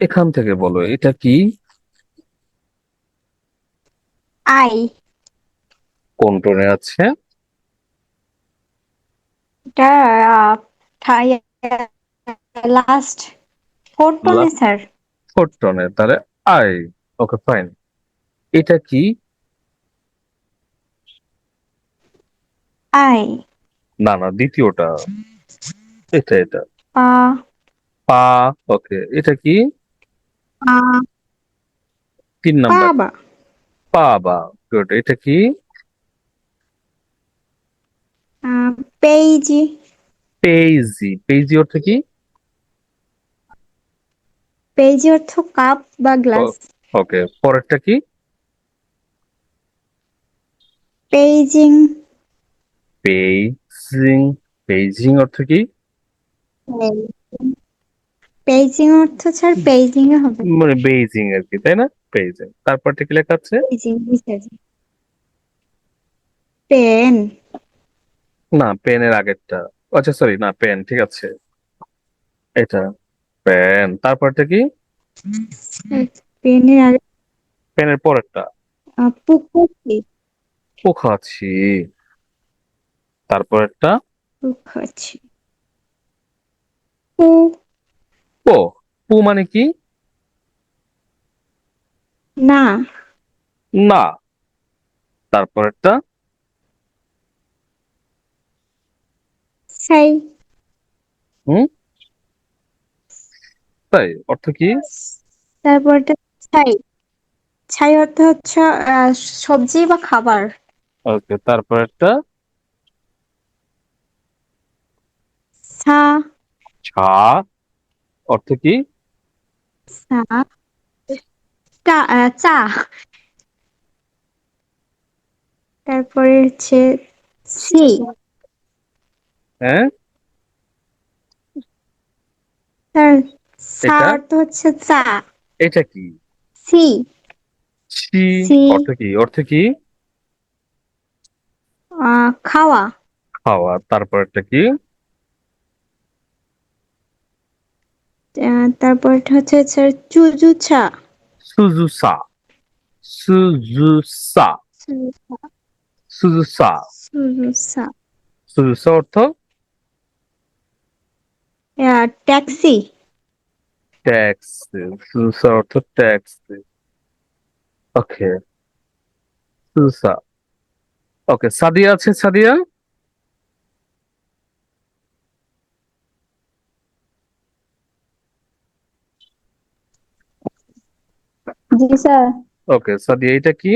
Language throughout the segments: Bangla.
এখান থেকে বলো এটা কি? আই। কোন টোনে আছে? এটা লাস্ট ফোর টোনে স্যার ফোর্থ টোনে তাহলে আই। ওকে ফাইন এটা কি? আই। না না দ্বিতীয়টা। এটা এটা। পা পা ওকে এটা কি? তিন নাম্বার। বাবা পা গুড এটা কি? পেজি পেইজি। পেইজি। অর্থ কি? পেজি অর্থ কাপ বা গ্লাস। ওকে পরেরটা কি? পেজিং পেইজিং। পেইজিং অর্থ কি? পেজিং অর্থ স্যার পেজিং এ হবে। মানে বেইজিং আর কি তাই না? বেইজিং তারপরটা কি লেখা আছে? পেন না পেনের আগেরটা। আচ্ছা সরি না পেন ঠিক আছে। এটা পেন তারপরটা কি? পেনের আগে পেনের পরেরটা। পুকুরটি পোখাছি তারপরেরটা? পুকুরছি পু পো পু মানে কি? না। না। তারপরেরটা? সাই। হুম? তাই অর্থ কি? তারপরটা ছাই ছাই অর্থ হচ্ছে সবজি বা খাবার। ওকে তারপরেরটা? সা ছা। অর্থ কি? সা চা তারপরে হচ্ছে সি হ্যাঁ? সা? অর্থ হচ্ছে চা। এটা কি? সি ছি। অর্থ কি? অর্থ কি? খাওয়া। খাওয়া। তারপরেরটা কি আহ, তারপরটা হচ্ছে স্যার চুজুচা সুজুসা। সুজুসা। সুজুসা। সুজুসা। সুজুসা। অর্থ? ট্যাক্সি। ট্যাক্স। সুজুসা অর্থ ট্যাক্সি। ওকে। সুজুসা। ওকে সাদিয়া আছে সাদিয়া? জি স্যার। ওকে সাদিয়া এটা কি?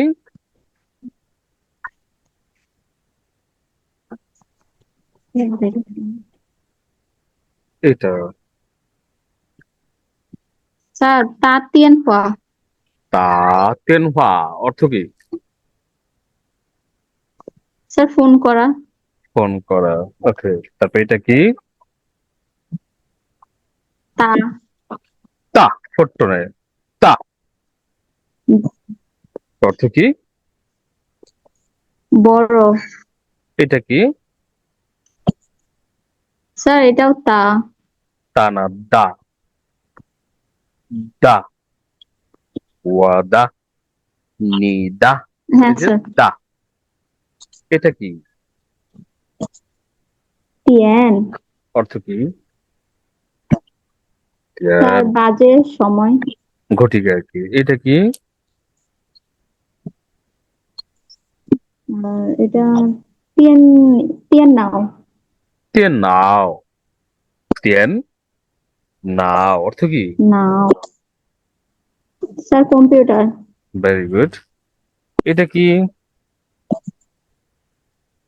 এটা। স্যার তাঁতিয়ান পা তা তেনহা অর্থ কি? স্যার ফোন করা। ফোন করা ওকে তারপর এটা কি? তা। তা ছোট্ট নয়। তা। অর্থ কি? বড়। এটা কি? স্যার এটাও তা। তা না দা। দা। ওয়াদা নিদা হ্যাঁ দা। এটা কি? তিয়ান। অর্থ কি? বাজে সময়। ঘটিকা আর কি? এটা কি? এটা তিয়ান তিয়ান নাও তেন নাও তেন নাও অর্থ কি? নাও স্যার কম্পিউটার ভেরি গুড এটা কি?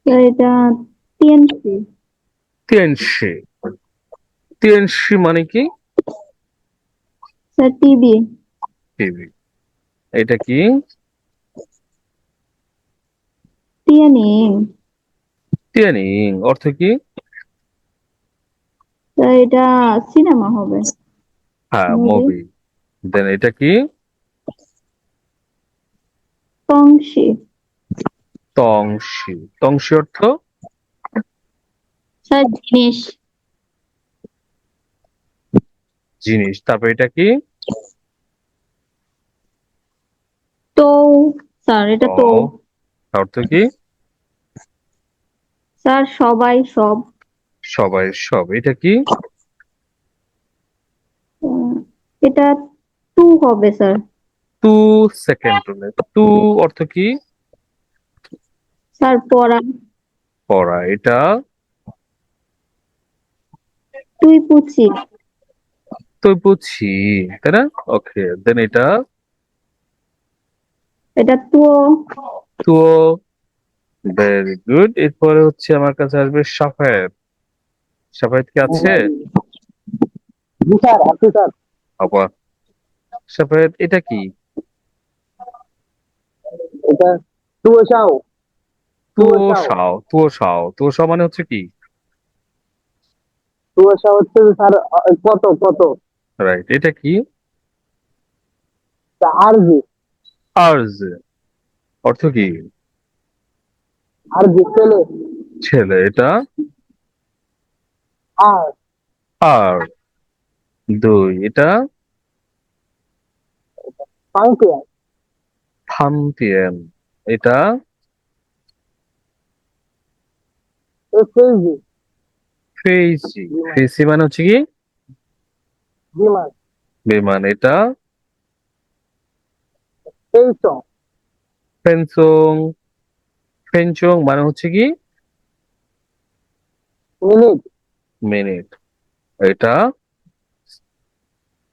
এটা টিএনসি তিনশি তিনশি মানে কি? স্যার টিভি টিভি এটা কি? টিয়ানিং টিয়ানিং অর্থ কি? এটা সিনেমা হবে। হ্যাঁ মুভি দেন এটা কি? তংশি তংশি তংশি অর্থ? জিনিস। জিনিস। তারপর এটা কি? তো স্যার এটা তো অর্থ কি? স্যার সবাই সব। সবাই সব। এটা কি? এটা টু হবে স্যার। টু সেকেন্ড রুলে টু অর্থ কি? স্যার পড়া। পড়া। এটা? তুই পুছি। তুই বুঝছি তাই না? ওকে দেন এটা? এটা তুও তো ভেরি গুড এরপরে হচ্ছে আমার কাছে আসবে সাফায়েত। সাফায়েত কি আছে? আবার সাফায়েত এটা কি? এটা তুয়াশাও তুয়াশাও তুয়াশাও তুয়াশাও মানে হচ্ছে কি? তুয়াশা হচ্ছে স্যার কত কত রাইট এটা কি? অর্থ কি? আর জি ছেলে? ছেলে এটা? আর। আর। দুই এটা? থামপিয়েন এটা? ফেইসি ফেইসি মানে হচ্ছে কি? বিমান। বিমান এটা? তেইশো ফেনচং ফেনচং মানে হচ্ছে কি? মিনিট। মিনিট। এটা?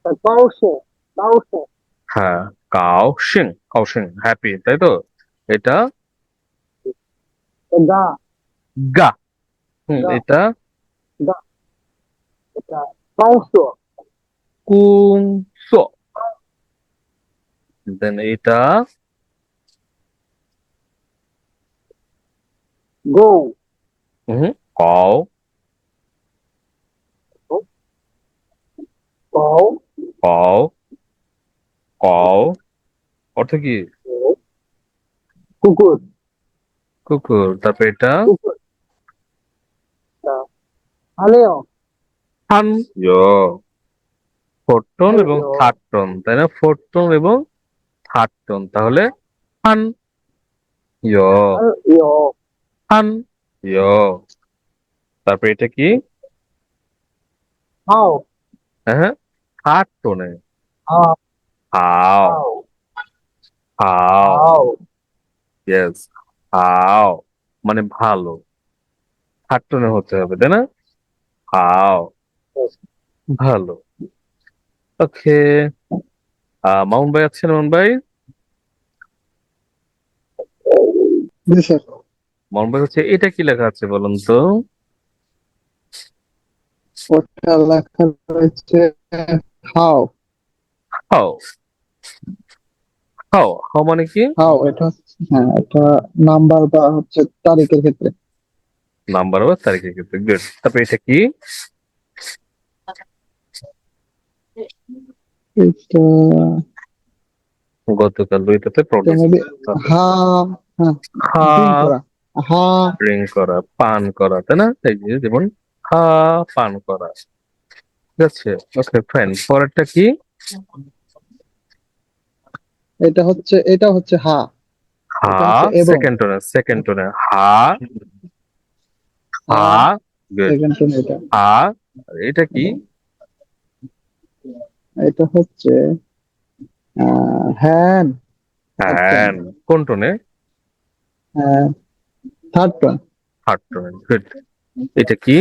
কাউশে কাউশে হ্যাঁ কাও শিং কাও শিং হ্যাপি তাই তো? এটা? গা। গা। হুম, গা। এটা? কাউশ দেন এটা? গো হুম, কাও কাউ কাও কাও অর্থ কি? কুকুর কুকুর তারপর এটা? আলেও ইয়ো। ফোরটন এবং ইয়ো। থার্ড টন তাই না? ফোরটন এবং থার্ড টন তাহলে? হান ইয়ো। হান ইয়ো তারপর এটা কি? হাও হ্যাঁ থার্ড টোনে হাও হাও ইয়েস হাও মানে ভালো। থার্ড টোনে হতে হবে তাই না? হাও ভালো। ওকে। মাউন্ট ভাই আছেন মাউন্ট ভাই? স্যার ভাই হচ্ছে এটা কি লেখা আছে বলুন তো? ওটা লেখা রয়েছে হাও। হাও। হাও হাও মানে কি? হাও এটা হ্যাঁ এটা নাম্বার বা হচ্ছে তারিখের ক্ষেত্রে। নাম্বার বা তারিখের ক্ষেত্রে গুড। তারপর এটা কি? এটা গতকাল দুইটাতে প্রবলেম হা হ্যাঁ হা। ড্রিঙ্ক করা পান করা তাই না? এই যে যেমন হা পান করা। ঠিক আছে? ওকে ফাইন পরেরটা কি? এটা হচ্ছে এটা হচ্ছে হা। হা। সেকেন্ড টোনে সেকেন্ড টোনে হা। হা সেকেন্ড টোন এটা। হা এটা কি? এটা হচ্ছে হ্যান হ্যান কোন টোনে থার্ড টোন থার্ড টোনে গুড এটা কি?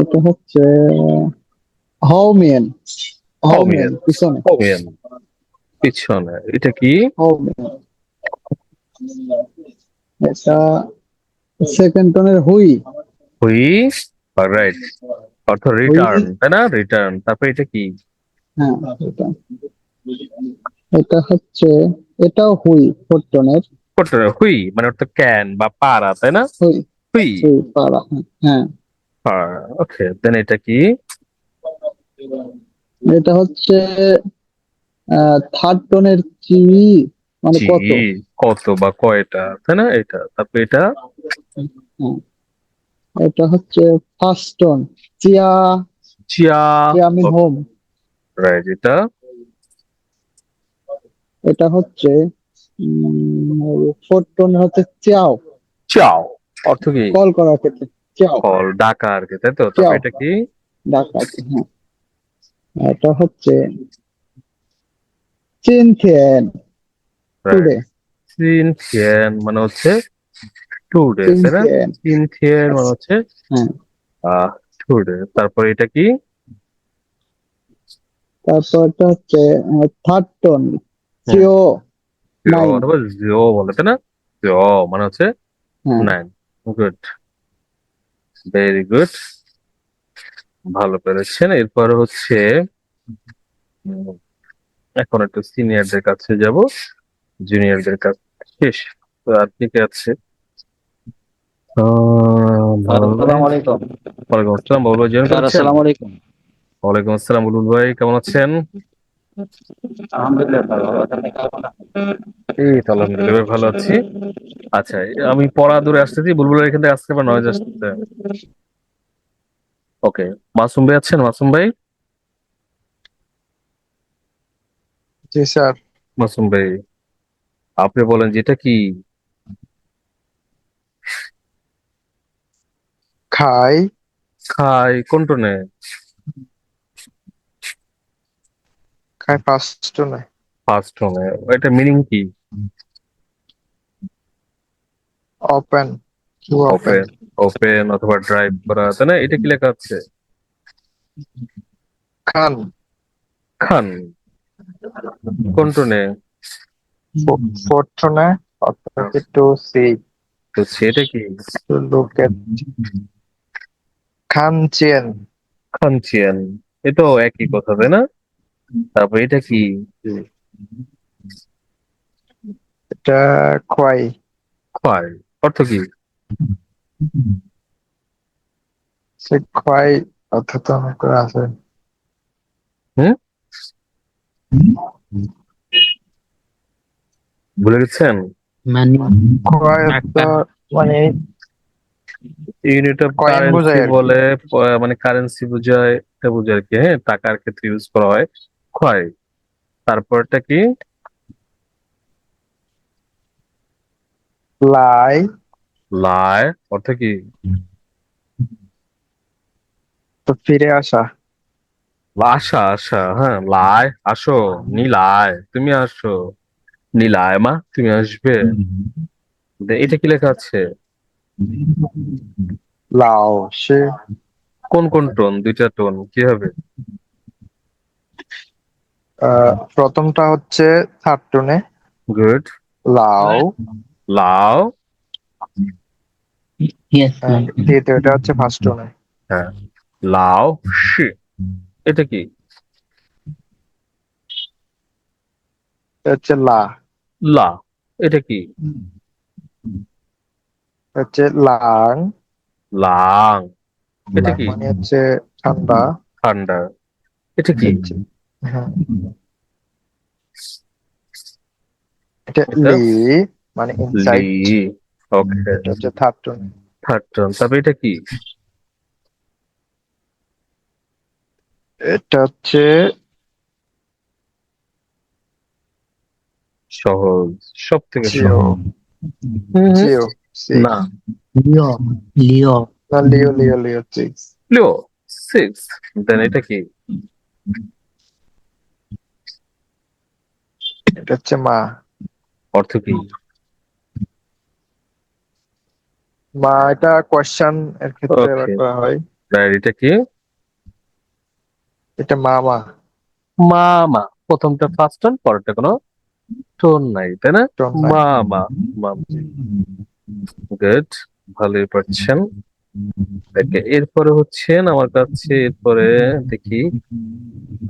এটা হচ্ছে হাউমিয়ান হাউমিয়ান। হাউমিয়ান পিছনে। ওমেন পিছনে। এটা কি? হাউমিয়ান এটা সেকেন্ড টোনের হুই হুই রাইট অর্থ রিটার্ন তাই না? রিটার্ন তারপর এটা কি? হ্যাঁ এটা। এটা হচ্ছে এটাও হুই ফোর টোনের হুই মানে অর্থ ক্যান বা পারা তাই না? হুই পারা হ্যাঁ ওকে দেন এটা কি? এটা হচ্ছে থার্ড টোনের চি মানে কত? কত বা কয়টা তাই না? এটা তারপর এটা? এটা হচ্ছে ফার্স্ট টোন চিয়া চিয়া মিন হোম। রাইট এটা? এটা হচ্ছে ফোর্থ টোন হচ্ছে চাও চাও অর্থ কি? কল করার ক্ষেত্রে চাও কল ডাকা আর কি তাই তো এটা কি? ডাকাতি হ্যাঁ। এটা হচ্ছে চিনথিয়েন। টুডে মানে হচ্ছে টুডে তাই না? মানে হচ্ছে হ্যাঁ। টুডে তারপর এটা কি? তারপর এটা হচ্ছে থার্ড টোন Nine. অথবা জিও বলে তাই না? জিও মানে হচ্ছে নাইন গুড ভেরি গুড ভালো পেরেছেন। এরপর হচ্ছে এখন একটু সিনিয়রদের কাছে যাব। জুনিয়রদের কাছে। শেষ। তো আর কি আছে? ওয়ালাইকুম আসসালাম। ওয়ালাইকুম আসসালাম বুলবুল ভাই কেমন আছেন? এই তো আলহামদুলিল্লাহ ভালো আছি। আচ্ছা আমি পড়া দূরে আসতেছি বুলবুলের এখান থেকে আসতে পারে নয়েজ আসতেছে। ওকে মাসুম ভাই আছেন? মাসুম ভাই? জি স্যার। মাসুম ভাই আপনি বলেন যেটা কি? খাই। খাই কোন টোনে খাই ফার্স্ট নয়। ফার্স্ট টোনে এটা মিনিং কি? ওপেন ওপেন ওপেন ওপেন অথবা ড্রাইভ করা তাই না? এটা কি লেখা আছে? খান খান কোন টোনে ফোর্থ নয়। অথরিটি টু সি তো সেটা কি? লুক এট খান চেন খানচিয়ান এটাও একই কথা তাই না? তারপর এটা কি? এটা খোয়াই। খোয়াই অর্থ কি? সে খোয়াই অর্থাৎ অনেক করে আছে। ভুলে গেছেন? খোয়াই অর্থ মানে ইউনিট অফ কারেন্সি বলে মানে কারেন্সি বোঝায় এটা বোঝায় আর কি হ্যাঁ? টাকার ক্ষেত্রে ইউজ করা হয়। খোয়াই তারপরটা কি? লাই। লাই অর্থ কি? তো ফিরে আসা। আশা আশা হ্যাঁ লাই আসো নীলায় তুমি আসো। নীলায় মা তুমি আসবে। এটা কি লেখা আছে? লাও সে। কোন কোন টোন? দুইটা টোন কি হবে? প্রথমটা হচ্ছে থার্ড টোনে গুড লাউ লাউ দ্বিতীয়টা হচ্ছে ফার্স্ট টোনে হ্যাঁ। লাও। শি। এটা কি? হচ্ছে লা। লা। এটা কি? হচ্ছে লাং। লাং। এটা কি? মানে হচ্ছে ঠান্ডা। ঠান্ডা। এটা কি? এটা? লি মানে ইনসাইড লি ওকে এটা হচ্ছে থার্ড টোন থার্ড টোন তবে এটা কি এটা হচ্ছে সহজ সব থেকে সহজ জিও না Leo, Leo, না লিও লিও লিও সিক্স লিও সিক্স দেন এটা কি এটা হচ্ছে মা। অর্থ কি মা এটা কোয়েশ্চেন এর ক্ষেত্রে করা হয়। রাইট এটা কি? এটা মামা। মামা। প্রথমটা ফার্স্ট টোন পরেরটা কোনো টোন নাই তাই না? মামা মামা। গুড ভালোই পারছেন। এরপরে হচ্ছেন আমার কাছে এরপরে দেখি।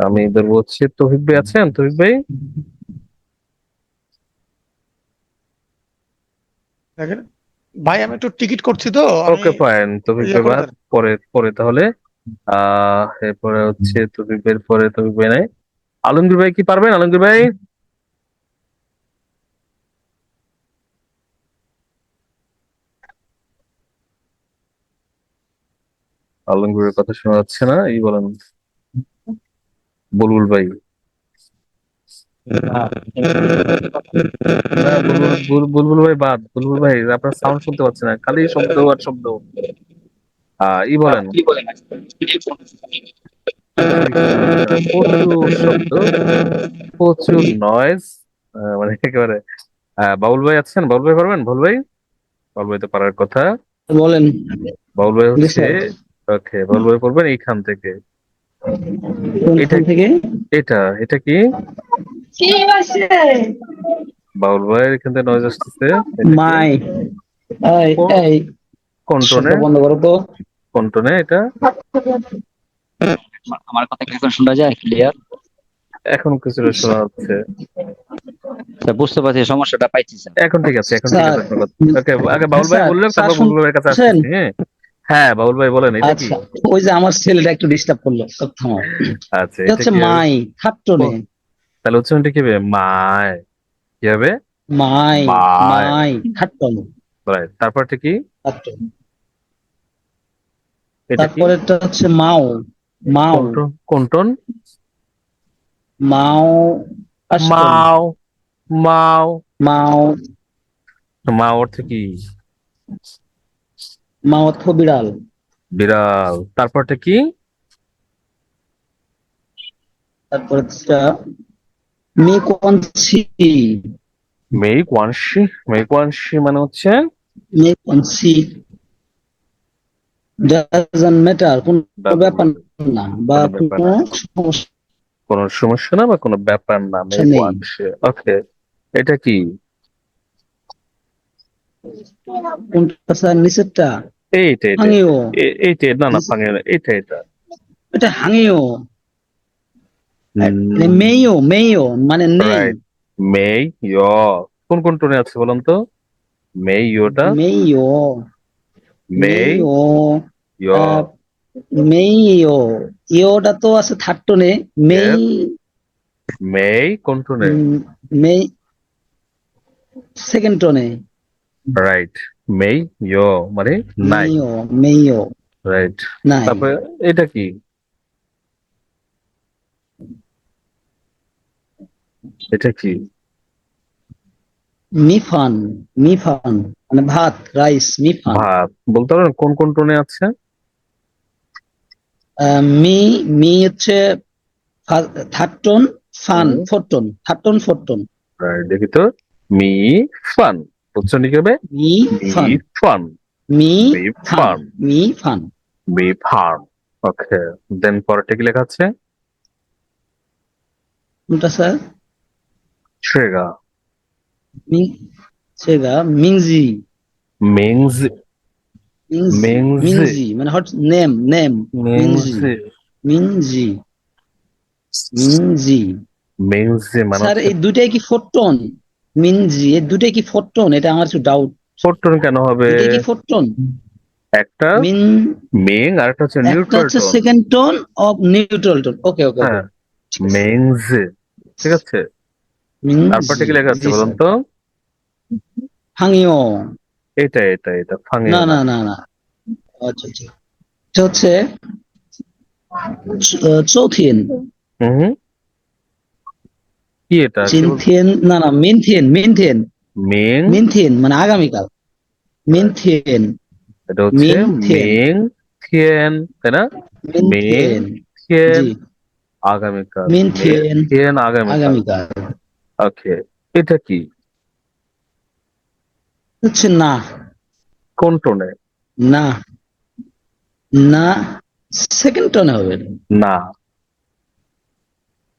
আমি ধরবো হচ্ছে তৌফিক ভাই আছেন? তৌফিক ভাই? দেখেন। ভাই আমি একটু টিকিট করছি তো ওকে ফাইন করে বাদ পরে পরে তাহলে। আহ এরপরে হচ্ছে তুমি ভাইয়ের পরে তৌফিক ভাই নাই। আলমগীর ভাই কি পারবেন? আলমগীর ভাই? আলমগীরের কথা শোনা যাচ্ছে না এই বলেন। বুলবুল ভাই। বুলবুল ভাই বাদ বুলবুল ভাই আপনার সাউন্ড শুনতে পাচ্ছি না খালি শব্দ আর শব্দ। আহ ই বলেন। প্রচুর শব্দ প্রচুর নয়েজ মানে একেবারে আহ, বাবুল ভাই আছেন? বাবুল ভাই পারবেন? বাবুল ভাই? বাবুল ভাই তো পারার কথা। বলেন। বাবুল ভাই হচ্ছে ওকে বাবুল ভাই পড়বেন এইখান থেকে। কোনখান থেকে? এটা এটা কি? বাবুল ভাই এখান থেকে নয়েজ আসতেছে। মাই। এই বন্ধ করো তো। এটা? আমার কথা কি এখন শোনা যায়? ক্লিয়ার এখন কিছুটা শোনা যাচ্ছে। বুঝতে পারছি সমস্যাটা পাইছি স্যার এখন ঠিক আছে এখন ঠিক আছে ওকে আগে বাবুল ভাই বললেন তারপর বাবুল ভাইয়ের কাছে? আসছি হ্যাঁ? হ্যাঁ বাবুল ভাই বলেন এটা কি? আচ্ছা ওই যে আমার ছেলেটা একটু ডিস্টার্ব করল সব আচ্ছা এটা হচ্ছে মাই থাট্টনে তাহলে উচ্চারণটা কি হবে? মায়। কি হবে? মাই মাই। থাট্টন রাইট তারপরটা কি? এটা তারপরেরটা হচ্ছে মাও। মাও। কোন টোন? মাও মাও। মাও। মাও। মা অর্থ কি? মা অর্থ বিড়াল। বিড়াল। তারপরটা কি? তারপরে মি কনসি মেই কোয়ানশি মেই কোয়ানশি মানে হচ্ছে? ডাজন্ট ম্যাটার কোন ব্যাপার না বা কোনো। সমস্যা কোনো সমস্যা না বা কোনো ব্যাপার না মেই নেই। কোয়ানশি ওকে এটা কি? কোনটা স্যার নিচেরটা? এইটা এইটা। না না না, এটা এটা এটা হাঙিও মানে মেইও মেইও মানে নেই। মেই ইয় কোন কোন টোনে আছে বলুন তো? মেই ইয়োটা মেই মেইও ইয়। আহ, মেইও ইওটা তো আছে থার্ড টোনে মেই মেই কোন টোনে মেই সেকেন্ড টোনে রাইট মেই ইয় মানে নাই। মেইও রাইট তারপরে এটা কি? এটা কি? মিফান মিফান মানে ভাত রাইস মিফান ভাত বলতে পারবেন কোন কোন টোনে আছে? মি মি হচ্ছে third tone fun four tone third tone four tone. দেখি তো। মি ফান কি হবে মি ফান মি ফান। মি ফান। ফান। মি ফান। মি ফান। ওকে দেন পরেরটা কি লেখা আছে? কোনটা স্যার? ট্রেগা মি সেগা মিংজি মিংস মিংজি মিংজি। মিংজি মানে হট নেম নেম মিংস মিংজি মিংজি মিংস মানে স্যার এই দুটাই কি ফোর টোন মিনজি এই দুটাই কি ফোর টোন এটা আমার একটু ডাউট ফোরটন কেন হবে? দুটাই কি ফোর টোন একটা মিন মিং আর একটা হচ্ছে neutral tone. Second tone of neutral tone. Okay okay হ্যাঁ ঠিক আছে? তারপরটা কি লেখা আছে বলুন তো? হাঙিও এটা এটা এটা ফাঙে না না। না না আচ্ছা আচ্ছা। এটা হচ্ছে চৌথিন হুম কি এটা চিনথিন না না মিনথিন মিনথিন মিং মিনথিন মানে আগামীকাল। মিনথিন এটা হচ্ছে মিং থিয়েন। তাই না? থিয়েন আগামীকাল। মিং থিয়েন। থিয়েন আগামীকাল। আগামীকাল। ওকে এটা কি? হচ্ছে না। কোন টোনে না। না সেকেন্ড টনে হবে। না।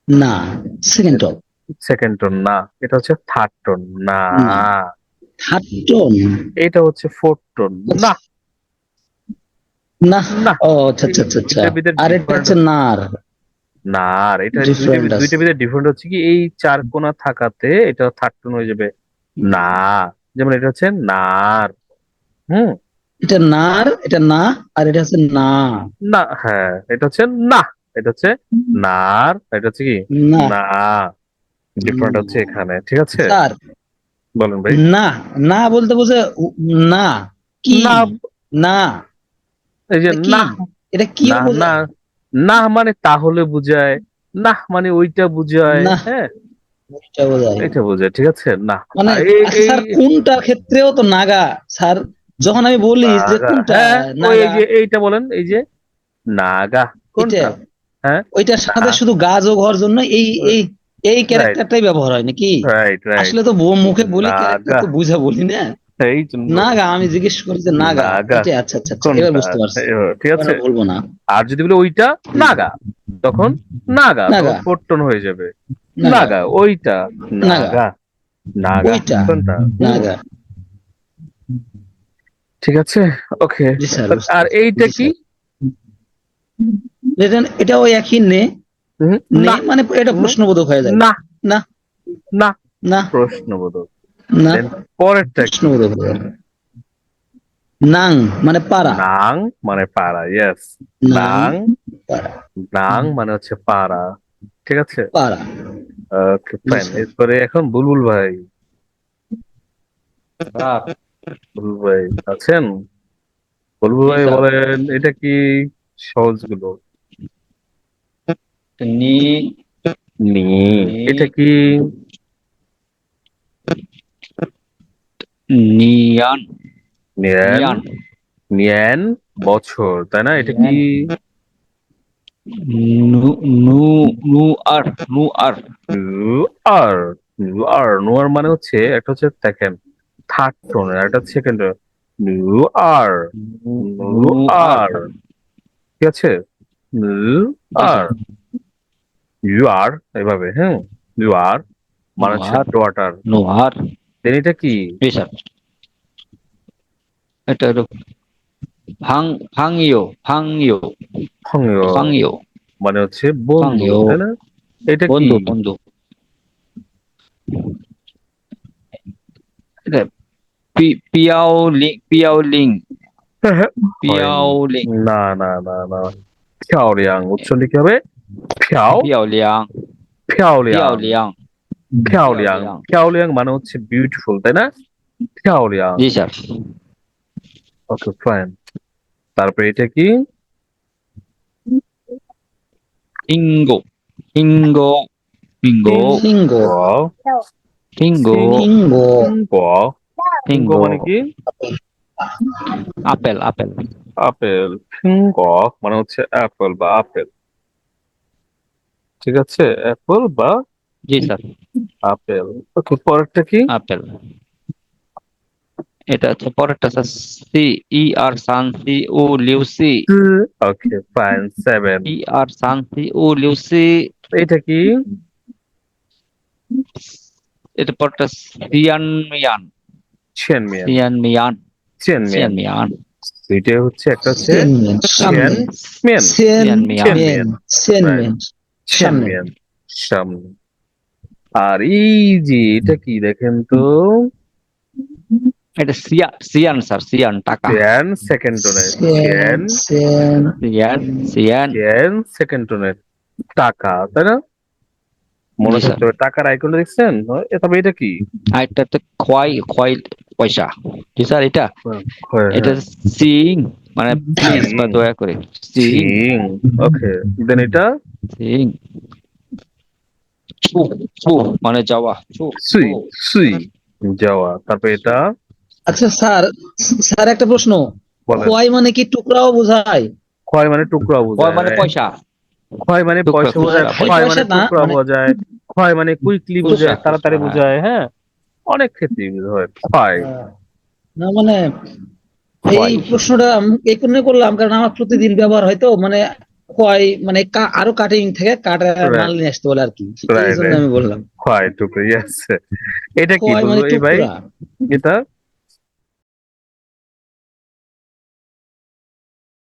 না সেকেন্ড টন সেকেন্ড টোন না। এটা হচ্ছে থার্ড টোন না। থার্ড টন এটা হচ্ছে ফোর্থ টোন না। না। না। ও আচ্ছা আচ্ছা আচ্ছা আচ্ছা। আর এটা হচ্ছে নার না আর এটা দুইটা ভিতরে ডিফারেন্ট হচ্ছে কি এই চার কোণা থাকাতে এটা থার্ড টোন হয়ে যাবে। না যেমন এটা হচ্ছে নার। হুম। এটা নার এটা না আর এটা হচ্ছে না। না হ্যাঁ এটা হচ্ছে না এটা হচ্ছে নার এটা হচ্ছে কি? না। না ডিফারেন্ট হচ্ছে এখানে ঠিক আছে? স্যার। বলেন ভাই। না না বলতে বোঝে না কি? না। এই যে এটা না। এটা কি না? না মানে তাহলে বুঝায় না মানে ওইটা বুঝায়। হ্যাঁ? এটা বোঝায়। ঠিক আছে? না মানে এই- এই- স্যার কোনটার ক্ষেত্রেও তো নাগা? স্যার যখন আমি বলি যে কোনটা হ্যাঁ, ওই যে এইটা বলেন এই যে নাগা কোনটা? হ্যাঁ? ওইটার সাথে শুধু গা যোগ হওয়ার জন্য এই এই এই ক্যারেক্টারটাই ব্যবহার হয় নাকি? আসলে তো মুখে বলি character তো বুঝা বলি না। এই নাগা আমি জিজ্ঞেস করি যে নাগা। আচ্ছা আচ্ছা আচ্ছা এবার বুঝতে পারছি। ঠিক আছে? বলব না। আর যদি বলে ওইটা নাগা তখন নাগা পট্টন হয়ে যাবে। নাগা। ওইটা নাগা। নাগা ওইটা। কোনটা? নাগা। ঠিক আছে? ওকে। আর এইটা কি। এটা ওই একই না। মানে এটা প্রশ্নবোধক হয়ে যায়। না। না। না। না। প্রশ্নবোধক। না। পরেরটা নাং মানে পারা নাং মানে পাড়া ইয়েস নাং নাং মানে হচ্ছে পাড়া ঠিক আছে? পারা ওকে ফাইন এরপরে এখন বুলবুল ভাই। বুলবুল ভাই আছেন? বুলবুল ভাই বলেন এটা কি সহজগুলো? নি। নি। নি। এটা কি নিয়ান। নিয়ান? নিয়ান। বছর তাই না? এটা কি? নু নু নু আর নু আর নু আর নু আর নু আর মানে হচ্ছে একটা হচ্ছে দেখেন থার্ড টোন একটা সেকেন্ড নু আর নু আর ঠিক আছে? নু আর ইউ আর এভাবে হ্যাঁ? ইউ আর মানে হচ্ছে আর। দেন এটা কি? জি এটা হলো ভাং ভাংইও ভাংইও ফংয় ভাংইও মানে হচ্ছে বন্ধু তাই না? এটা কি? বন্ধু বন্ধু। এটা পিয়াও লিং পিয়াও লিং। পিয়াও লিং। না না না না। ফিয়াওলিয়াং উচ্চারণ কি হবে পিয়াও। লিয়াং। ফিয়াওলিয়াং পিয়াও লিয়াং। ফিয়াওলিয়াং ফিয়াওলিয়াং। ফিয়াওলিয়াং মানে হচ্ছে বিউটিফুল তাই না? ফিয়াওলিয়াং জি স্যার। ওকে ফাইন তারপরে এটা কি? ইঙ্গো ইঙ্গো ইঙ্গো ইঙ্গো সিংহ গ গ ইঙ্গো মানে কি? আপেল আপেল আপেল ফিঙ্গ মানে হচ্ছে অ্যাপল বা আপেল ঠিক আছে? অ্যাপল বা জি স্যার আপেল ওকে পরেরটা কি আপেল এটা হচ্ছে পরেরটা স্যার সি ই আর সান সি ও Liu C okay fine seven E R সান সি ও লিউ সি এটা কি এটা পরেরটা সিয়ান মিয়ান চেন মিয়ান সিয়ান মিয়ান চেন সিয়ান মিয়ান মিয়ান এটা হচ্ছে একটা হচ্ছে সামনে মিয়ান সিয়ান মিয়ান মেন মেন সামনে। মিয়ান সামনে আর এই যে এটা কি দেখেন তো? এটা সিয়া সিয়ান স্যার সিয়ান টাকা। চেন সেকেন্ড টোনের সেন সেন সিয়ান। সিয়ান সেকেন্ড টোনের টাকা তাই না? মনে হবে টাকার আইকনটা দেখছেন? তবে এটা কি? আর এটা হচ্ছে খোয়াই খোয়াই পয়সা। জি স্যার এটা। এটা সিং মানে প্লিজ বা দয়া করে। সিং। সিং ওকে। দেন এটা? সিং। চু চু মানে যাওয়া চু সুই সুই। যাওয়া তারপরে এটা? আচ্ছা স্যার স্যার একটা প্রশ্ন। খোয়াই মানে কি টুকরাও বোঝায়? ক্ষয় মানে টুকরা খোয়া বোঝায়। মানে পয়সা। মানে পয়সা বোঝায় মানে টুকরা মানে- বোঝায় মানে কুইকলি বোঝায়। তাড়াতাড়ি বোঝায় হ্যাঁ? অনেক ক্ষেত্রে ইউজ হয় ক্ষয় না মানে এই প্রশ্নটা এই কারণে করলাম কারণ আমার প্রতিদিন ব্যবহার হয় তো মানে খোয়াই মানে আরও কাটিং থেকে কাটা. মাল নিয়ে আসতে বলে আর কি. আমি বললাম। ক্ষয় টুকরো ইয়েস এটা কি মানে ভাই? এটা?